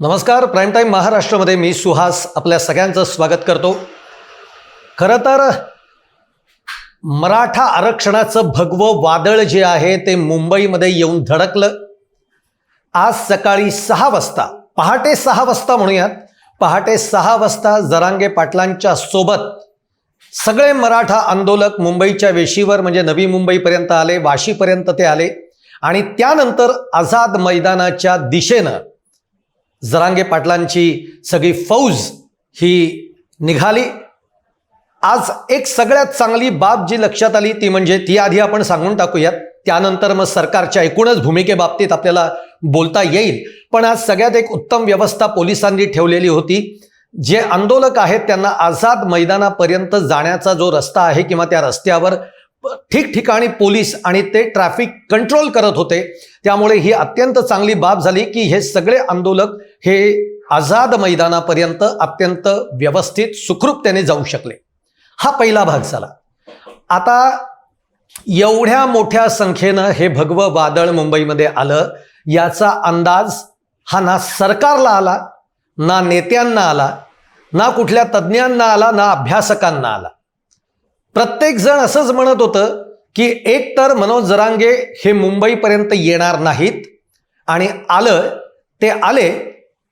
नमस्कार prime time महाराष्ट्रामध्ये मी सुहास आपल्या सगळ्यांचं स्वागत करतो. खरं तर मराठा आरक्षणाचं भगवं वादळ जे आहे ते मुंबईमध्ये येऊन धडकलं. आज सकाळी सहा वाजता पहाटे सहा वाजता म्हणूयात पहाटे सहा वाजता जरांगे पाटलांच्या सोबत सगळे मराठा आंदोलक मुंबईच्या वेशीवर म्हणजे नवी मुंबईपर्यंत आले वाशीपर्यंत ते आले. आणि त्यानंतर आझाद मैदानाच्या दिशेनं जरांगे पाटलांची सगळी फौज ही निघाली. आज एक सगळ्यात चांगली बाब जी लक्षात आली ती म्हणजे ती आधी आपण सांगून टाकूयात. त्यानंतर मग सरकारच्या एकूणच भूमिकेबाबतीत आपल्याला बोलता येईल. पण आज सगळ्यात एक उत्तम व्यवस्था पोलिसांनी ठेवलेली होती. जे आंदोलक आहेत त्यांना आझाद मैदानापर्यंत जाण्याचा जो रस्ता आहे किंवा त्या रस्त्यावर ठिकठिकाणी पोलीस आणि ते ट्रॅफिक कंट्रोल करत होते. त्यामुळे ही अत्यंत चांगली बाब झाली की हे सगळे आंदोलक हे आझाद मैदानापर्यंत अत्यंत व्यवस्थित सुखरूपतेने जाऊ शकले. हा पहिला भाग झाला. आता एवढ्या मोठ्या संख्येनं हे भगवं वादळ मुंबईमध्ये आलं याचा अंदाज हा ना सरकारला आला ना नेत्यांना आला ना कुठल्या तज्ज्ञांना आला ना अभ्यासकांना आला. प्रत्येकजण असंच म्हणत होतं की एक तर मनोज जरांगे हे मुंबईपर्यंत येणार नाहीत आणि आलं ते आले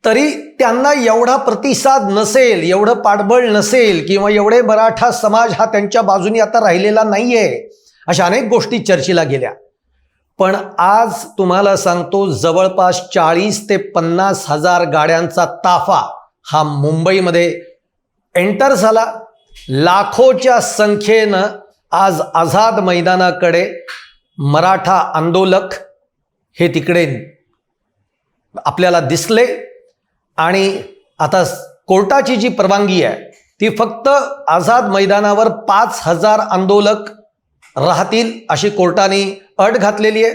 तरी त्यांना एवढा प्रतिसाद नसेल एवढं पाठबळ नसेल किंवा एवढे मराठा समाज हा त्यांच्या बाजूनी आता राहिलेला नाहीये अशा अनेक गोष्टी चर्चेला गेल्या. पण आज तुम्हाला सांगतो जवळपास चाळीस ते पन्नास हजार गाड्यांचा ताफा हा मुंबईमध्ये एंटर झाला. लाखोच्या संख्येनं आज आझाद मैदानाकडे मराठा आंदोलक हे तिकडे आपल्याला दिसले. आणि आता कोर्टाची जी परवानगी आहे ती फक्त आझाद मैदानावर पाच हजार आंदोलक राहतील अशी कोर्टाने अट घातलेली आहे.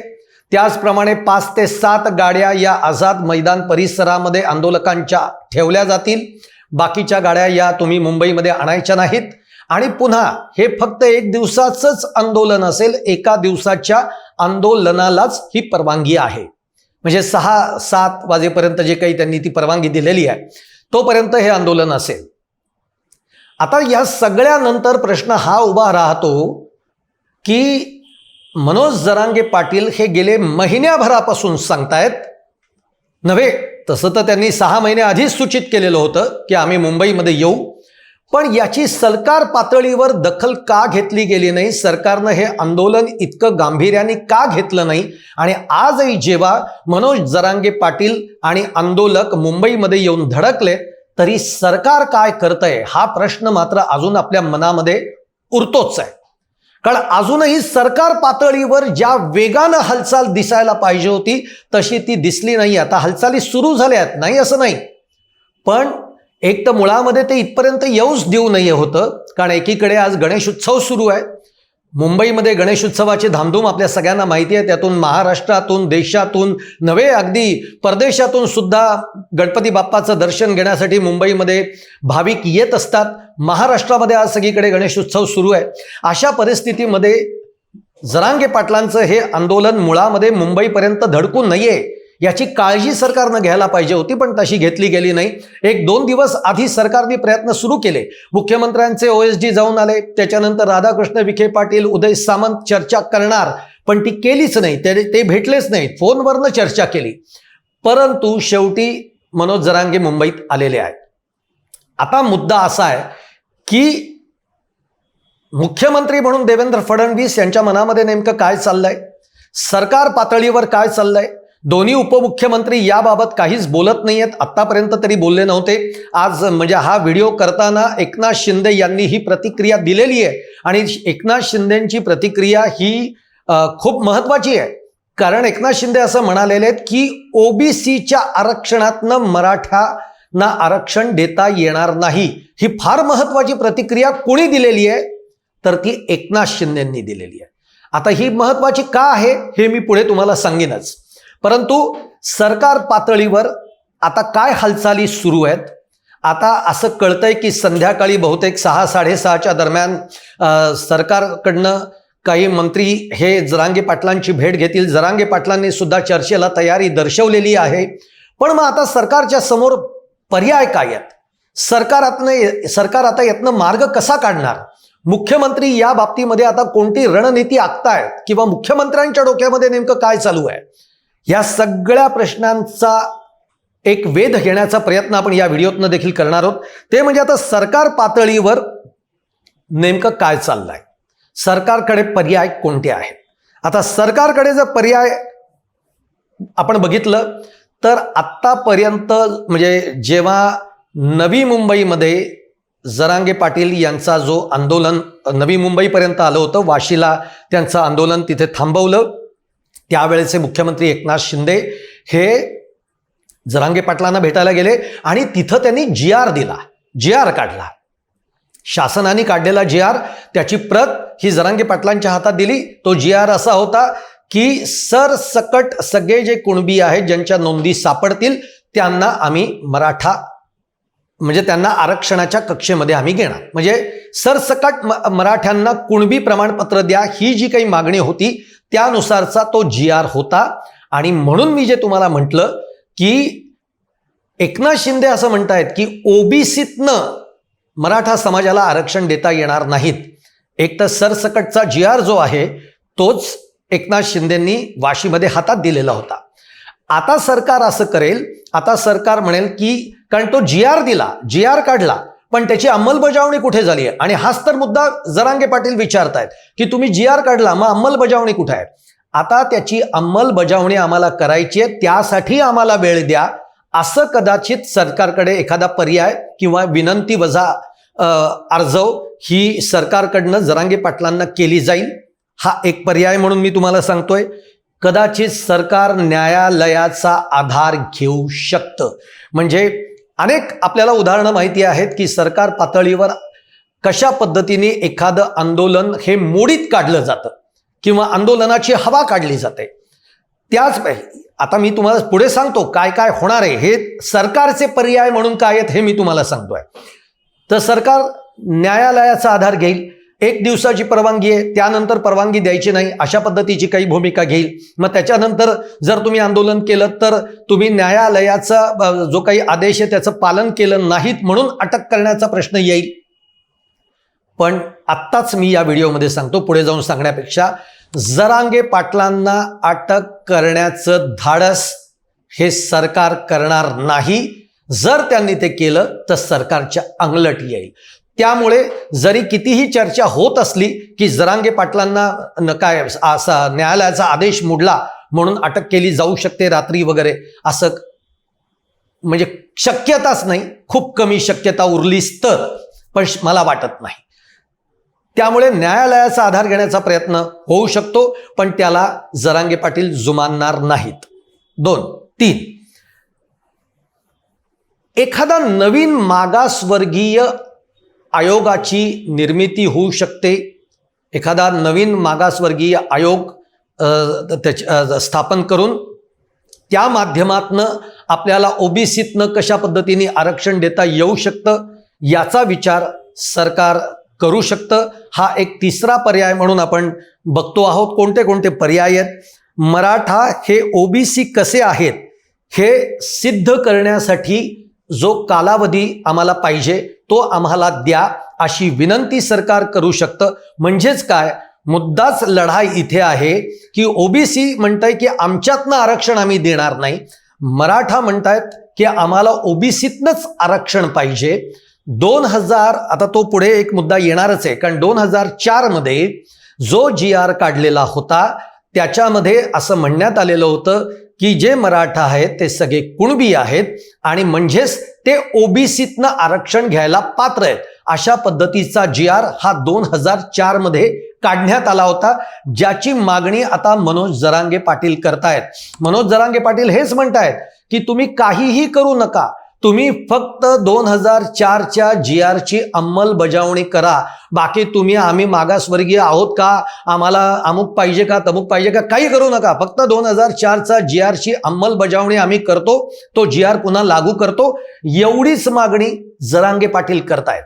त्याचप्रमाणे पाच ते सात गाड्या या आझाद मैदान परिसरामध्ये आंदोलकांच्या ठेवल्या जातील. बाकीच्या गाड्या या तुम्ही मुंबईमध्ये आणायच्या नाहीत. आणि पुन्हा हे फक्त एक दिवसाचंच आंदोलन असेल एका दिवसाच्या आंदोलनालाच ही परवानगी आहे. म्हणजे सहा सात वाजेपर्यंत जे काही त्यांनी ती परवानगी दिलेली आहे तोपर्यंत हे आंदोलन असेल. आता या सगळ्यानंतर प्रश्न हा उभा राहतो की मनोज जरांगे पाटील हे गेले महिन्याभरापासून सांगतायत. नव्हे तसं तर त्यांनी सहा महिने आधीच सूचित केलेलं होतं की आम्ही मुंबईमध्ये येऊ. पण याची सरकार पातळीवर दखल का घेतली गेली नाही? सरकारनं हे आंदोलन इतकं गांभीर्याने का घेतलं नाही? आणि आजही जेव्हा मनोज जरांगे पाटील आणि आंदोलक मुंबईमध्ये येऊन धडकले तरी सरकार काय करतंय? हा प्रश्न मात्र अजून आपल्या मनामध्ये उरतोच आहे. कारण अजूनही सरकार पातळीवर ज्या वेगानं हालचाल दिसायला पाहिजे होती तशी ती दिसली नाही. आता हालचाली सुरू झाल्यात नाही असं नाही. पण एक तर मुळामध्ये ते इथपर्यंत येऊच देऊ नये होतं कारण एकीकडे आज गणेश उत्सव सुरू आहे. मुंबईमध्ये गणेशोत्सवाची धामधूम आपल्या सगळ्यांना माहिती आहे. त्यातून महाराष्ट्रातून देशातून नव्हे अगदी परदेशातून सुद्धा गणपती बाप्पाचं दर्शन घेण्यासाठी मुंबईमध्ये भाविक येत असतात. महाराष्ट्रामध्ये आज सगळीकडे गणेशोत्सव सुरू आहे. अशा परिस्थितीमध्ये जरांगे पाटलांचं हे आंदोलन मुळामध्ये मुंबईपर्यंत धडकू नये. याची काळजी सरकारनं घ्यायला पाहिजे होती पण तशी घेतली गेली नाही. एक दोन दिवस आधी सरकारने प्रयत्न सुरू केले. मुख्यमंत्र्यांचे ओ एस डी जाऊन आले. त्याच्यानंतर राधाकृष्ण विखे पाटील उदय सामंत चर्चा करणार पण ती केलीच नाही. ते ते भेटलेच नाही. फोनवरनं चर्चा केली. परंतु शेवटी मनोज जरांगे मुंबईत आलेले आहेत. आता मुद्दा असा आहे की मुख्यमंत्री म्हणून देवेंद्र फडणवीस यांच्या मनामध्ये नेमकं काय चाललंय? सरकार पातळीवर काय चाललंय? दोन्ही उपमुख्यमंत्री याबाबत काहीच बोलत नाहीयेत. आत्तापर्यंत तरी बोलले नव्हते. आज म्हणजे हा व्हिडिओ करताना एकनाथ शिंदे यांनी ही प्रतिक्रिया दिलेली आहे. आणि एकनाथ शिंदेची प्रतिक्रिया ही खूप महत्वाची आहे. कारण एकनाथ शिंदे असं म्हणालेले आहेत की ओबीसीच्या आरक्षणातनं मराठ्यांना आरक्षण देता येणार नाही. ही फार महत्वाची प्रतिक्रिया कोणी दिलेली आहे? तर ती एकनाथ शिंदेंनी दिलेली आहे. आता ही महत्वाची का आहे हे मी पुढे तुम्हाला सांगेनच. परंतु सरकार पातळीवर आता काय हालचाली सुरू आहेत? आता असं कळतंय की संध्याकाळी बहुतेक सहा साडेसहाच्या दरम्यान सरकारकडनं काही मंत्री हे जरांगे पाटलांची भेट घेतील. जरांगे पाटलांनी सुद्धा चर्चेला तयारी दर्शवलेली आहे. पण मग आता सरकारच्या समोर पर्याय काय आहेत? सरकारातनं सरकार आता यातनं मार्ग कसा काढणार? मुख्यमंत्री या बाबतीमध्ये आता कोणती रणनीती आखतायत? किंवा मुख्यमंत्र्यांच्या डोक्यामध्ये नेमकं काय चालू आहे? या सगळ्या प्रश्नांचा एक वेध घेण्याचा प्रयत्न आपण या व्हिडिओतनं देखील करणार आहोत. ते म्हणजे आता सरकार पातळीवर नेमकं काय चाललंय? सरकारकडे पर्याय कोणते आहेत? आता सरकारकडे जर पर्याय आपण बघितलं तर आत्तापर्यंत म्हणजे जेव्हा नवी मुंबईमध्ये जरांगे पाटील यांचा जो आंदोलन नवी मुंबईपर्यंत आलं होतं वाशीला त्यांचं आंदोलन तिथे थांबवलं त्यावेळेचे मुख्यमंत्री एकनाथ शिंदे हे जरांगे पाटलांना भेटायला गेले आणि तिथं त्यांनी जी आर दिला जी आर काढला. शासनाने काढलेला जी आर त्याची प्रत ही जरांगे पाटलांच्या हातात दिली. तो जी आर असा होता की सरसकट सगळे जे कुणबी आहेत ज्यांच्या नोंदी सापडतील त्यांना आम्ही मराठा म्हणजे त्यांना आरक्षणाच्या कक्षेमध्ये आम्ही घेणार. म्हणजे सरसकट म- मराठ्यांना कुणबी प्रमाणपत्र द्या ही जी काही मागणी होती त्यानुसारचा तो जी आर होता. आणि म्हणून मी जे तुम्हाला म्हटलं की एकनाथ शिंदे असं म्हणतायत की ओबीसीतनं मराठा समाजाला आरक्षण देता येणार नाहीत. एक तर सरसकटचा जी आर जो आहे तोच एकनाथ शिंदेंनी वाशीमध्ये हातात दिलेला होता. आता सरकार असं करेल आता सरकार म्हणेल की कारण तो जी आर दिला जी आर काढला पण त्याची अंमलबजावणी कुठे झाली आहे? आणि हाच तर मुद्दा जरांगे पाटील विचारतायत की तुम्ही जी आर काढला मग अंमलबजावणी कुठे आहे? आता त्याची अंमलबजावणी आम्हाला करायची आहे त्यासाठी आम्हाला वेळ द्या. असं कदाचित सरकारकडे एखादा पर्याय किंवा विनंती वजा अर्जव ही सरकारकडनं जरांगे पाटलांना केली जाईल. हा एक पर्याय म्हणून मी तुम्हाला सांगतोय. कदाचित सरकार न्यायालयाचा आधार घेऊ शकतं. म्हणजे अनेक आपल्याला उदाहरणं माहिती आहेत की सरकार पातळीवर कशा पद्धतीने एखादं आंदोलन हे मोडीत काढलं जातं किंवा आंदोलनाची हवा काढली जाते. त्याच आता मी तुम्हाला पुढे सांगतो काय काय होणार आहे. हे सरकारचे पर्याय म्हणून काय आहेत हे मी तुम्हाला सांगतोय. तर सरकार न्यायालयाचा आधार घेईल एक दिवसाची परवानगी आहे त्यानंतर परवानगी द्यायची नाही अशा पद्धतीची काही भूमिका घेईल. मग त्याच्यानंतर जर तुम्ही आंदोलन केलं तर तुम्ही न्यायालयाचा जो काही आदेश आहे त्याचं पालन केलं नाहीत म्हणून अटक करण्याचा प्रश्न येईल. पण आत्ताच मी या व्हिडिओमध्ये सांगतो पुढे जाऊन सांगण्यापेक्षा जरांगे पाटलांना अटक करण्याचं धाडस हे सरकार करणार नाही. जर त्यांनी ते केलं तर सरकारच्या अंगलट येईल. त्यामुळे जरी कितीही चर्चा होत असली की जरांगे पाटलांना न काय असा न्यायालयाचा आदेश मोडला म्हणून अटक केली जाऊ शकते रात्री वगैरे असं म्हणजे शक्यताच नाही. खूप कमी शक्यता उरलीच तर पण मला वाटत नाही. त्यामुळे न्यायालयाचा आधार घेण्याचा प्रयत्न होऊ शकतो पण त्याला जरांगे पाटील जुमानणार नाहीत. दोन तीन. एखादा नवीन मागासवर्गीय आयोगाची निर्मिती होऊ शकते. एखादा नवीन मागासवर्गीय आयोग त्याच्या त्याच स्थापन करून त्या माध्यमातनं आपल्याला ओबीसीतनं कशा पद्धतीने आरक्षण देता येऊ शकतं याचा विचार सरकार करू शकतं. हा एक तिसरा पर्याय म्हणून आपण बघतो आहोत. कोणते कोणते पर्याय आहेत? मराठा हे ओबीसी कसे आहेत? हे सिद्ध करण्यासाठी जो कालावधी आम्हाला पाहिजे तो आम्हाला द्या अशी विनंती सरकार करू शकतं. म्हणजेच काय? मुद्दाच लढाई इथे आहे की ओबीसी म्हणताय की आमच्यातनं आरक्षण आम्ही देणार नाही. मराठा म्हणतायत की आम्हाला ओबीसीतनंच आरक्षण पाहिजे. दोन हजार आता तो पुढे एक मुद्दा येणारच आहे. कारण दोन हजार चारमध्ये जो जी आर काढलेला होता त्याच्यामध्ये असं म्हणण्यात आलेलं होतं की जे मराठा आहेत ते सगळे कुणबी आहेत आणि म्हणजेच ते ओबीसीतनं आरक्षण घ्यायला पात्र आहेत. अशा पद्धतीचा जी आर हा दोन हजार चारमध्ये काढण्यात आला होता. ज्याची मागणी आता मनोज जरांगे पाटील करतायत. मनोज जरांगे पाटील हेच म्हणतायत की तुम्ही काहीही करू नका. तुम्ही फक्त दोन हजार चारच्या जी आरची अंमलबजावणी करा. बाकी तुम्ही आम्ही मागासवर्गीय आहोत का? आम्हाला अमुक पाहिजे का तमुक पाहिजे का? काही करू नका. फक्त दोन हजार चारचा जी आरची अंमलबजावणी आम्ही करतो. तो जी आर पुन्हा लागू करतो. एवढीच मागणी जरांगे पाटील करतायत.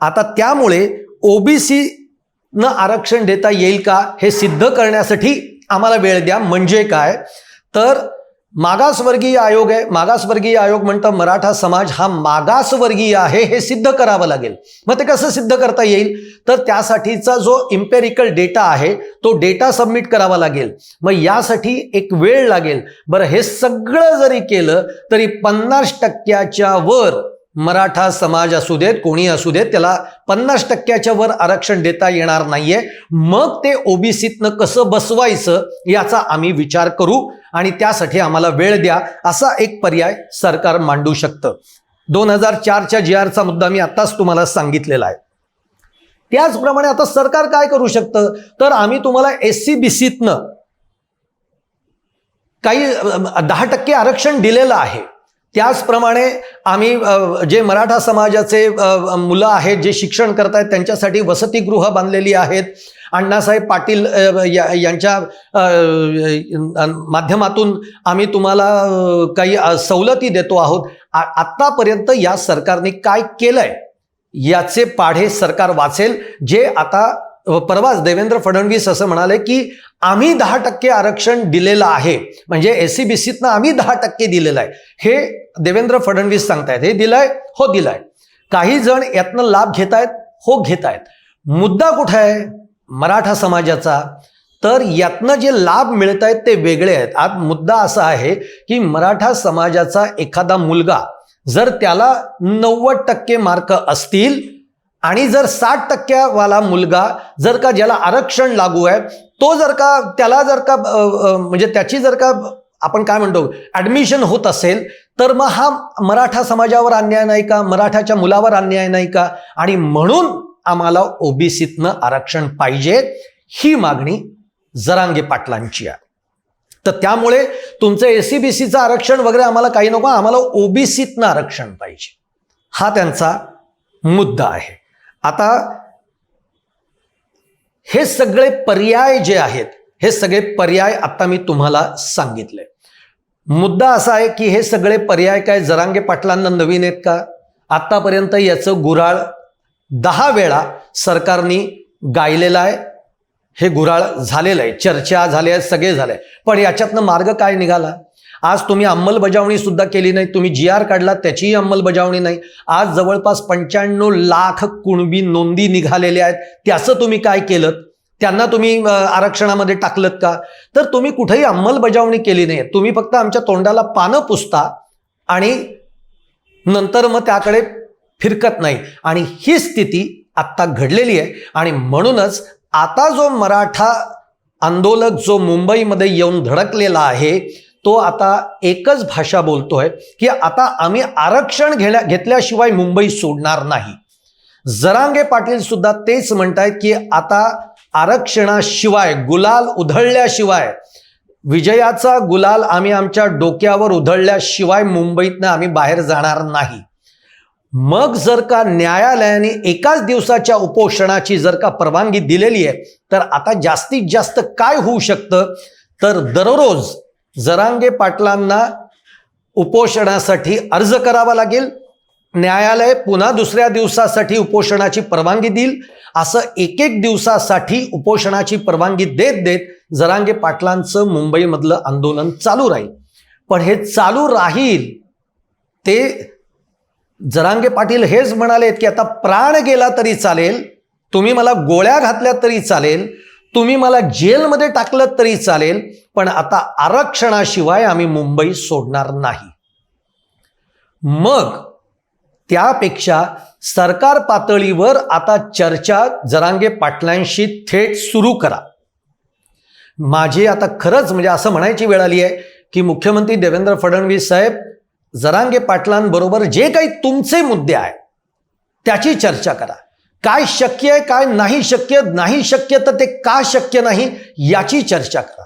आता त्यामुळे ओबीसी न आरक्षण देता येईल का हे सिद्ध करण्यासाठी आम्हाला वेळ द्या. म्हणजे काय? तर मागासवर्गीय आयोग आहे. मागासवर्गीय आयोग म्हणतं मराठा समाज हा मागासवर्गीय आहे हे सिद्ध करावं लागेल. मग ते कसं सिद्ध करता येईल? तर त्यासाठीचा जो इम्पेरिकल डेटा आहे तो डेटा सबमिट करावा लागेल. मग यासाठी एक वेळ लागेल. बरं हे सगळं जरी केलं तरी पन्नास टक्क्याच्या वर मराठा समाज असू देत कोणी असू देत त्याला पन्नास टक्क्याच्या वर आरक्षण देता येणार नाहीये. मग ते ओबीसीतनं कसं बसवायचं याचा आम्ही विचार करू आणि त्यासाठी आम्हाला वेळ द्या असा एक पर्याय सरकार मांडू शकतं. दोन हजार चारच्या जी आरचा मुद्दा मी आत्ताच तुम्हाला सांगितलेला आहे. त्याचप्रमाणे आता सरकार काय करू शकतं? तर आम्ही तुम्हाला एस सी बी सीतनं काही दहा टक्के आरक्षण दिलेलं आहे. त्याचप्रमाणे आम्ही जे मराठा समाजाचे मुलं आहेत जे शिक्षण करत आहेत त्यांच्यासाठी वसतिगृह बांधलेली आहेत. अण्णासाहेब पाटील या- यांच्या माध्यमातून आम्ही तुम्हाला काही सवलती देतो आहोत. आ- आत्तापर्यंत या सरकारने काय केलं आहे याचे पाढे सरकार वाचेल. जे आता परवाच देवेंद्र फडणवीस असं म्हणाले की आम्ही दहा टक्के आरक्षण दिलेलं आहे. म्हणजे एस सी बी सीतनं आम्ही दहा टक्के दिलेलं आहे. हे देवेंद्र फडणवीस सांगतायत. हे दिलंय? हो दिलंय. काही जण यातनं लाभ घेत आहेत हो घेत आहेत मुद्दा कुठे आहे? मराठा समाजाचा. तर यातनं जे लाभ मिळत आहेत ते वेगळे आहेत. आज मुद्दा असा आहे की मराठा समाजाचा एखादा मुलगा जर त्याला नव्वद टक्के मार्क असतील आणि जर साठ टक्क्यावाला मुलगा जर का ज्याला आरक्षण लागू आहे तो जर का त्याला जर का म्हणजे त्याची जर का आपण काय म्हणतो ॲडमिशन होत असेल तर मग हा मराठा समाजावर अन्याय नाही का? मराठाच्या मुलावर अन्याय नाही का? आणि म्हणून आम्हाला ओबीसीतनं आरक्षण पाहिजे ही मागणी जरांगे पाटलांची आहे. तर त्यामुळे तुमचं एसीबीसीचं आरक्षण वगैरे आम्हाला काही नको आम्हाला ओबीसीतनं आरक्षण पाहिजे. हा त्यांचा मुद्दा आहे. आता हे सगळे पर्याय जे आहेत हे सगळे पर्याय आता मी तुम्हाला सांगितले. मुद्दा असा आहे की हे सगळे पर्याय काय जरांगे पाटलांना नवीन आहेत का? आतापर्यंत याचं गुराळ दहा वेळा सरकारने गायलेलं आहे. हे गुराळ झालेलं आहे चर्चा झाल्या सगळे झाले पण याच्यातनं मार्ग काय निघाला? आज तुम्ही अंमलबजावणी सुद्धा केली नाही तुम्ही जी आर काढला त्याचीही अंमलबजावणी नाही. आज जवळपास पंच्याण्णव लाख कुणबी नोंदी निघालेल्या आहेत. त्याचं तुम्ही काय केलं? त्यांना तुम्ही आरक्षणामध्ये टाकलत का? तर तुम्ही कुठेही अंमलबजावणी केली नाही. तुम्ही फक्त आमच्या तोंडाला पानं पुसता आणि नंतर मग त्याकडे फिरकत नाही. आणि ही स्थिती आत्ता घडलेली आहे. आणि म्हणूनच आता जो मराठा आंदोलक जो मुंबईमध्ये येऊन धडकलेला आहे तो आता एकच भाषा बोलतोय की आता आम्ही आरक्षण घेण्या घेतल्याशिवाय मुंबई सोडणार नाही. जरांगे पाटील सुद्धा तेच म्हणतायत की आता आरक्षणाशिवाय गुलाल उधळल्याशिवाय विजयाचा गुलाल आम्ही आमच्या डोक्यावर उधळल्याशिवाय मुंबईतनं आम्ही बाहेर जाणार नाही. मग जर का न्यायालयाने एकाच दिवसाच्या उपोषणाची जर का परवानगी दिलेली आहे तर आता जास्तीत जास्त काय होऊ शकतं? तर दररोज जरांगे पाटलांना उपोषणासाठी अर्ज करावा लागेल. न्यायालय पुन्हा दुसऱ्या दिवसासाठी उपोषणाची परवानगी देईल. असं एक एक दिवसासाठी उपोषणाची परवानगी देत देत जरांगे पाटलांचं मुंबईमधलं आंदोलन चालू राहील. पण हे चालू राहील ते जरांगे पाटील हेच म्हणालेत की आता प्राण गेला तरी चालेल तुम्ही मला गोळ्या घातल्या तरी चालेल तुम्ही मला जेलमध्ये टाकलं तरी चालेल पण आता आरक्षणाशिवाय आम्ही मुंबई सोडणार नाही. मग त्यापेक्षा सरकार पातळीवर आता चर्चा जरांगे पाटलांशी थेट सुरू करा. माझी आता खरंच म्हणजे असं म्हणायची वेळ आली आहे की मुख्यमंत्री देवेंद्र फडणवीस साहेब जरांगे पाटलांबरोबर जे काही तुमचे मुद्दे आहेत त्याची चर्चा करा. काय शक्य आहे काय नाही शक्य नाही शक्य तर ते का शक्य नाही याची चर्चा करा.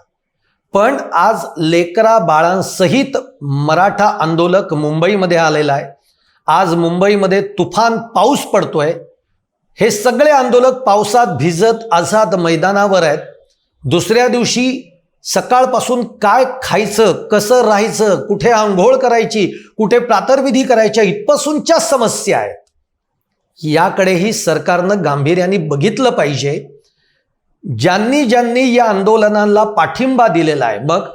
पण आज लेकरा बाळांसहित मराठा आंदोलक मुंबईमध्ये आलेला आहे. आज मुंबईमध्ये तुफान पाऊस पडतोय. हे सगळे आंदोलक पावसात भिजत आझाद मैदानावर आहेत. दुसऱ्या दिवशी सकाळपासून काय खायचं कसं राहायचं कुठे आंघोळ करायची कुठे प्रातर्विधी करायच्या इथपासूनच्या समस्या आहेत. याकडेही सरकारनं गांभीर्याने बघितलं पाहिजे. ज्यांनी ज्यांनी या आंदोलनाला पाठिंबा दिलेला आहे मग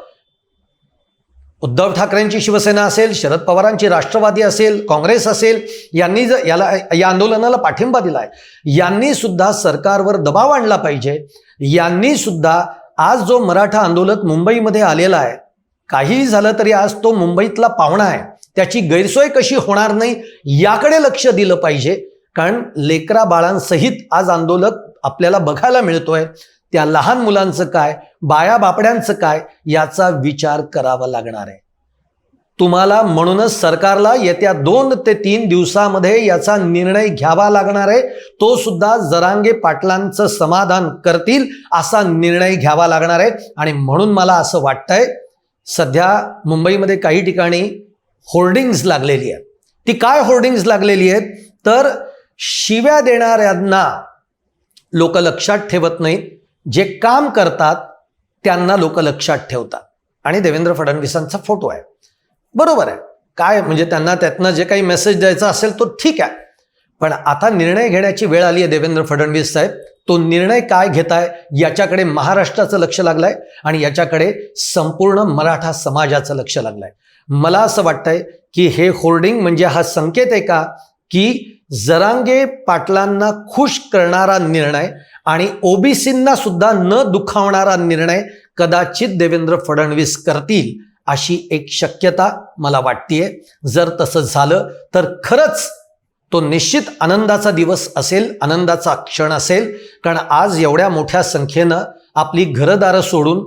उद्धव ठाकरेंची शिवसेना असेल शरद पवारांची राष्ट्रवादी असेल काँग्रेस असेल यांनी जर याला या आंदोलनाला पाठिंबा दिलाय यांनी सुद्धा सरकारवर दबाव आणला पाहिजे. यांनी सुद्धा आज जो मराठा आंदोलक मुंबईमध्ये आलेला आहे काहीही झालं तरी आज तो मुंबईतला पाहुणा आहे. त्याची गैरसोय कशी होणार नाही याकडे लक्ष दिलं पाहिजे. कारण लेकरा बाळांसहित आज आंदोलक आपल्याला बघायला मिळतोय. त्या लहान मुलांचं काय बाया बापड्यांचं काय याचा विचार करावा लागणार आहे. तुम्हाला म्हणूनच सरकारला येत्या दोन ते तीन दिवसामध्ये याचा निर्णय घ्यावा लागणार आहे. तो सुद्धा जरांगे पाटलांचं समाधान करतील असा निर्णय घ्यावा लागणार आहे. आणि म्हणून मला असं वाटतंय सध्या मुंबईमध्ये काही ठिकाणी होर्डिंग्ज लागलेली आहेत. ती काय होर्डिंग्ज लागलेली आहेत? तर शिव्या देणाऱ्यांना लोक लक्षात ठेवत नाहीत. जे काम करतात त्यांना लोक लक्षात ठेवतात. आणि देवेंद्र फडणवीसांचा फोटो आहे. बरोबर आहे. काय म्हणजे त्यांना त्यातनं जे काही मेसेज द्यायचा असेल तो ठीक आहे. पण आता निर्णय घेण्याची वेळ आली आहे देवेंद्र फडणवीस साहेब. तो निर्णय काय घेताय याच्याकडे महाराष्ट्राचं लक्ष लागलंय आणि याच्याकडे संपूर्ण मराठा समाजाचं लक्ष लागलंय. मला असं वाटतंय की हे होर्डिंग म्हणजे हा संकेत आहे का की जरांगे पाटलांना खुश करणारा निर्णय आणि ओबीसींना सुद्धा न दुखावणारा निर्णय कदाचित देवेंद्र फडणवीस करतील अशी एक शक्यता मला वाटतीये. जर तसं झालं तर खरंच तो निश्चित आनंदाचा दिवस असेल आनंदाचा क्षण असेल. कारण आज एवढ्या मोठ्या संख्येनं आपली घरदारं सोडून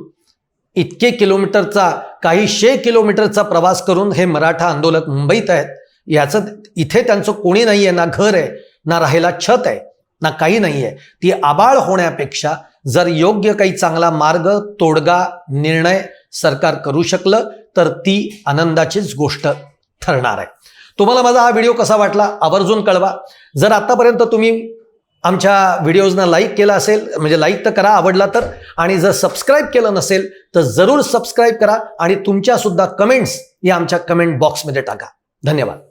इतके किलोमीटरचा काही शे किलोमीटरचा प्रवास करून हे मराठा आंदोलक मुंबईत आहेत. याचं इथे त्यांचं कोणी नाही आहे ना घर आहे ना राहायला छत आहे ना काही नाही आहे ती आबाळ होण्यापेक्षा जर योग्य काही चांगला मार्ग तोडगा निर्णय सरकार करू शकलं तर ती आनंदाचीच गोष्ट ठरणार आहे. तुम्हाला माझा हा व्हिडिओ कसा वाटला आवर्जून कळवा. जर आतापर्यंत तुम्ही आमच्या व्हिडिओजना लाईक केला असेल म्हणजे लाईक तर करा आवडला तर आणि जर सबस्क्राईब केलं नसेल तर जरूर सबस्क्राईब करा आणि तुमच्यासुद्धा कमेंट्स या आमच्या कमेंट बॉक्समध्ये टाका. धन्यवाद.